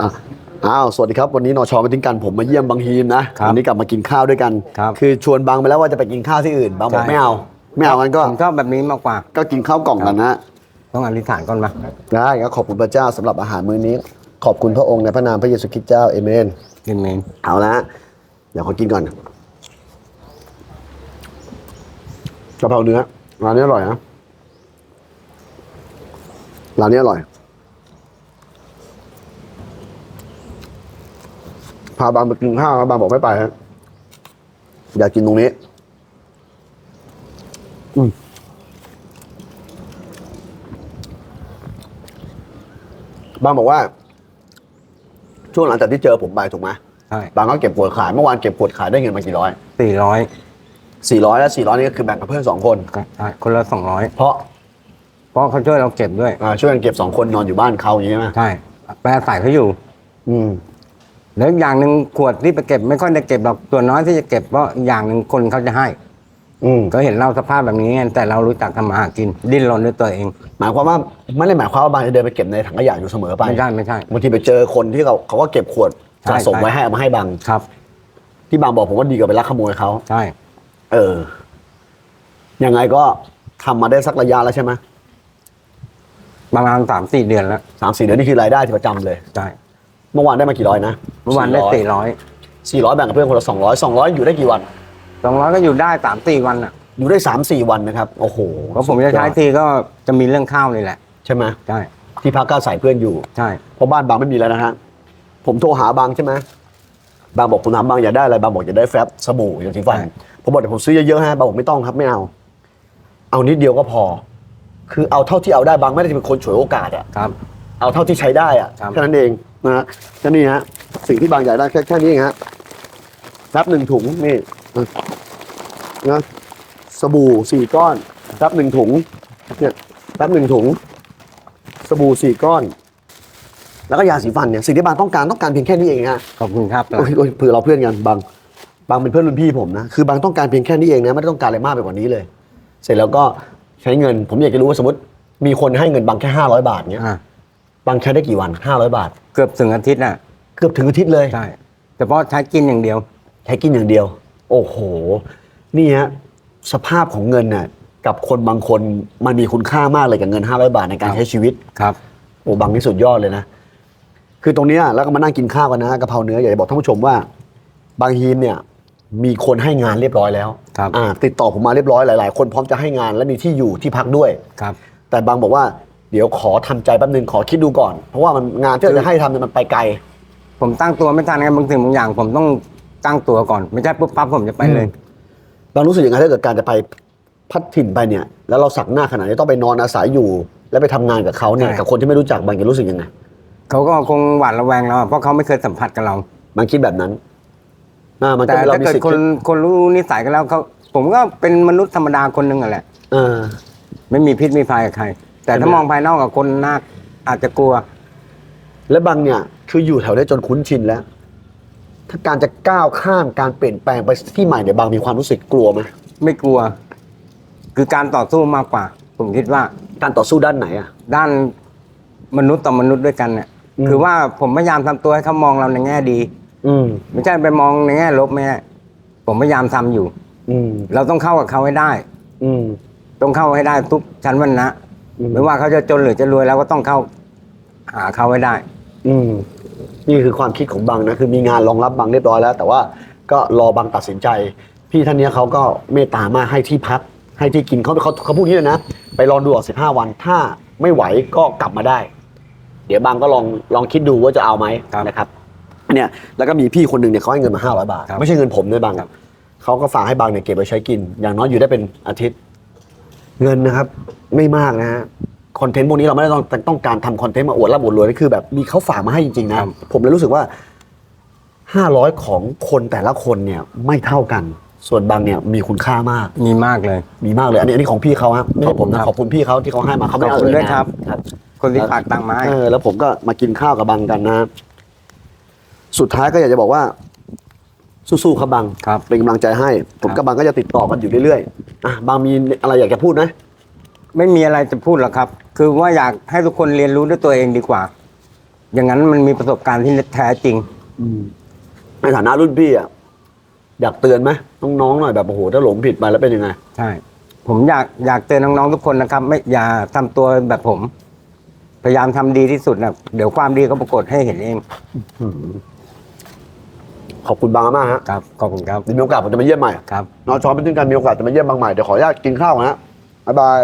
อะอ้าว สวัสดีครับ วันนี้นอชอมาทิ้งกันผมมาเยี่ยมบางฮีมนะ ครับวันนี้กลับมากินข้าวด้วยกันครับคือชวนบางไปแล้วว่าจะไปกินข้าวที่อื่น บางบอกใช่ ไม่เอา ไม่เอากันก็ ผมชอบแบบนี้มากกว่า ก็กินข้าวกล่องกันนะ ต้องอธิษฐานก่อนมาได้ก็ขอบคุณพระเจ้าสำหรับอาหารมื้อนี้ ขอบคุณพระองค์ในพระนามพระเยซูคริสต์เจ้าเอเมนเอเมนเอาละเดี๋ยวขอกินก่อนกะเพราเนื้อร้านนี้อร่อยนะร้านนี้อร่อย พาบางไปกินข้าวครับบางบอกไม่ไปฮะอยากกินตรงนี้ อืมบางบอกว่า ช่วงหลังจากที่เจอผมไปถูกไหมใช่บางก็เก็บขวดขายเมื่อวานเก็บขวดขายได้เงินมากี่ร้อยสี่ร้อยสี่ร้อยแล้วสี่ร้อยนี่ก็คือแบ่งกับเพื่อนสองคนคนละสองร้อยเพราะเพราะเขาช่วยเราเก็บด้วยอ่าช่วยกันเก็บสองคนนอนอยู่บ้านเขาอย่างนี้ใช่ไหมใช่แปลใส่เขาอยู่ อืม แล้วอีกอย่างหนึ่งขวดที่ไปเก็บไม่ค่อยได้เก็บหรอกตัวน้อยที่จะเก็บเพราะอีกอย่างหนึ่งคนเขาจะให้ อืมก็เห็นเราสภาพแบบนี้ไงแต่เรารู้จักทำมาหากิน ดิ้นรนด้วยตัวเองหมายความว่าไม่ได้หมายความว่าบางจะเดินไปเก็บในถังขยะอยู่เสมอไปไม่ใช่ไม่ใช่ บางทีไปเจอคนที่เขาเขาก็เก็บขวดใช่สะสมใช่ไว้ให้เอามาให้บางครับ ที่บางบอกผมว่าดีกว่าไปลักขโมยเขาใช่ เออยังไงก็ทำมาได้สักระยะแล้วใช่ไหมประมาณสามสี่เดือนแล้วสามสี่เดือนนี่คือรายได้ที่ประจำเลย ใช่ เมื่อวานได้มากี่ร้อยนะเมื่อวานได้สี่ร้อยสี่ร้อยแบ่งกับเพื่อนคนละสองร้อยสองร้อยอยู่ได้กี่วันสองร้อยก็อยู่ได้สามสี่วันอะ อยู่ได้สามสี่วันนะครับ โอ้โหเพราะผมจะใช้ทีก็จะมีเรื่องข้าวนี่แหละ ใช่ไหมใช่ที่พักก็อาศัยเพื่อนอยู่ใช่เพราะบ้านบางไม่มีแล้วนะฮะผมโทรหาบางใช่ไหมบางบอกผมถามบางอยากได้อะไรบางบอกอยากได้แฟบสบู่อย่างที่ฟันผมบอกเดี๋ยวผมซื้อเยอะๆฮะบางบอกไม่ต้องครับไม่เอา เอานิดเดียวก็พอ คือเอาเท่าที่เอาได้บางไม่ได้เป็นคนฉวยโอกาสอะครับ เอาเท่าที่ใช้ได้อะครับแค่นั้นเอง นะฮะแค่นี้ฮะสิ่งที่บางอยากได้แค่แค่นี้เองฮะแฟบหนึ่งถุงนี่นะสบู่สี่ก้อนแฟบหนึ่งถุงเนี่ยแฟบหนึ่งถุง สบู่สี่ก้อน แล้วก็ยาสีฟันเนี่ยสิ่งที่บางต้องการต้องการเพียงแค่นี้เองฮะขอบคุณครับโอ้ยโอ้ยเผื่อเราเพื่อนกันบางบางเป็นเพื่อนรุ่นพี่ผมนะคือบางต้องการเพียงแค่นี้เองนะไม่ได้ต้องการอะไรมากไปกว่านี้เลย เสร็จแล้วก็ใช้เงิน ผมอยากจะรู้ว่าสมมติมีคนให้เงินบางแค่ห้าร้อยบาทเนี้ยอ่า บางใช้ได้กี่วันห้าร้อยบาท เกือบถึงอาทิตย์น่ะเกือบถึงอาทิตย์เลยใช่แต่เพราะใช้กินอย่างเดียว ใช้กินอย่างเดียว โอ้โห นี่ฮะสภาพของเงินน่ะกับคนบางคนมันมีคุณค่ามากเลยกับเงิน 500 บาทในการครับใช้ชีวิตครับโอ้บางที่สุดยอดเลยนะ คือตรงเนี้ยแล้วก็มานั่งกินข้าวกันนะกะเพราเนื้ออยากจะบอกท่านผู้ชมว่า บางทีมเนี่ยมีคนให้งานเรียบร้อยแล้วครับอ่าติดต่อผมมาเรียบร้อยหลาย ๆ คนพร้อมจะให้งานและมีที่อยู่ที่พักด้วยครับ แต่บางบอกว่าเดี๋ยวขอทำใจแป๊บนึงขอคิดดูก่อน เพราะว่ามันงานที่เราจะให้ทำเนี่ยมันไปไกล ผมตั้งตัวไม่ทันไงบางสิ่งบางอย่าง ผมต้องตั้งตัวก่อน ไม่ใช่ปุ๊บปั๊บผมจะไปเลยบางรู้สึกยังไงถ้าเกิดการจะไปพัดถิ่นไปเนี่ย แล้วเราสักหน้าขนาดนี้ต้องไปนอนอาศัยอยู่ แล้วไปทำงานกับเขาเนี่ยใช่กับคนที่ไม่รู้จักบางจะรู้สึกยังไงเขาก็คงหวาดระแวงเราอะเพราะเขาไม่เคยสัมผัสกับเราบางคิดแบบนั้นอ่ามันแต่จะเราถ้ามีเกิดสิทธิ์คนคิดคนรู้นิสัยกันแล้วเขาผมก็เป็นมนุษย์ธรรมดาคนหนึ่งอะแหละเออไม่มีพิษมีภัยกับใคร แต่ถ้าใช่ไหมมองภายนอกกับคนน่าอาจจะกลัว และบางเนี่ยคืออยู่แถวนี้จนคุ้นชินแล้ว ถ้าการจะก้าวข้ามการเปลี่ยนแปลงไปที่ใหม่เนี่ยบางมีความรู้สึกกลัวไหมไม่กลัว คือการต่อสู้มากกว่า ผมคิดว่า การต่อสู้ด้านไหนอะ ด้านมนุษย์ต่อมนุษย์ด้วยกันเนี่ยอืม คือว่าผมพยายามทำตัวให้เขามองเราในแง่ดี อืม ไม่ใช่ไปมองในแง่ลบไม่ได้ผมพยายามทำอยู่ อืม เราต้องเข้ากับเขาให้ได้ อืม ต้องเข้าให้ได้ทุกชั้นวรรณะอืม ไม่ว่าเขาจะจนหรือจะรวยเราก็ต้องเข้า หาเขาให้ได้ อืมนี่คือความคิดของบางนะคือมีงานรองรับบางเรียบร้อยแล้ว แต่ว่าก็รอบางตัดสินใจ พี่ท่านเนี้ยเขาก็เมตตามากให้ที่พัก ให้ที่กินเขาเขาเขาพูดอย่างนี้เลยนะไปลองดูอะสิบห้าวัน ถ้าไม่ไหวก็กลับมาได้ เดี๋ยวบางก็ลองลองคิดดูว่าจะเอาไหมครับนะครับเนี่ยแล้วก็มีพี่คนหนึ่งเนี่ยเขาให้เงินมาห้าร้อยบาท ครับไม่ใช่เงินผมด้วยบางครับ เขาก็ฝากให้บางเนี่ยเก็บไว้ใช้กิน อย่างน้อยอยู่ได้เป็นอาทิตย์ เงินนะครับไม่มากนะฮะคอนเทนต์พวกนี้เราไม่ได้ต้องต้องการทำคอนเทนต์มาอวดร่ำอวดรวยนี่คือแบบมีเขาฝากมาให้จริงๆนะครับผมเลยรู้สึกว่าห้าร้อยของคนแต่ละคนเนี่ยไม่เท่ากัน ส่วนบางเนี่ยมีคุณค่ามาก มีมากเลย มีมากเลย อันนี้อันนี้ของพี่เขาฮะไม่ใช่ผมนะขขออบบคุคุณณพี่เขาที่เขาให้มาเขาไม่เอาขอบคุณเลยด้วยนะครับครับคนที่ฝากตังค์มาให้ เออแล้วผมก็มากินข้าวกับบังกันนะ สุดท้ายก็อยากจะบอกว่า สู้ๆครับบังครับเป็นกำลังใจให้ ผมกับบังก็จะติดต่อกันอยู่เรื่อยๆอะบังมีอะไรอยากจะพูดไหมไม่มีอะไรจะพูดหรอกครับ คือว่าอยากให้ทุกคนเรียนรู้ด้วยตัวเองดีกว่า อย่างนั้นมันมีประสบการณ์ที่แท้จริง ในฐานะรุ่นพี่อะอยากเตือนไหมน้องๆหน่อยแบบโอ้โหถ้าหลงผิดไปแล้วเป็นยังไง ใช่ ผมอยากอยากเตือนน้องๆทุกคนนะครับ ไม่อย่าทำตัวแบบผม พยายามทำดีที่สุดนะเดี๋ยวความดีก็ปรากฏให้เห็นเอง ขอบคุณบางมากฮะครับขอบคุณครับเดี๋ยวมีโอกาสผมจะมาเยี่ยมใหม่ครับน้องช้อนเป็นที่กันมีโอกาสจะมาเยี่ยมบางใหม่เดี๋ยวขออนุญาตกินข้าวก่อนนะบ๊ายบาย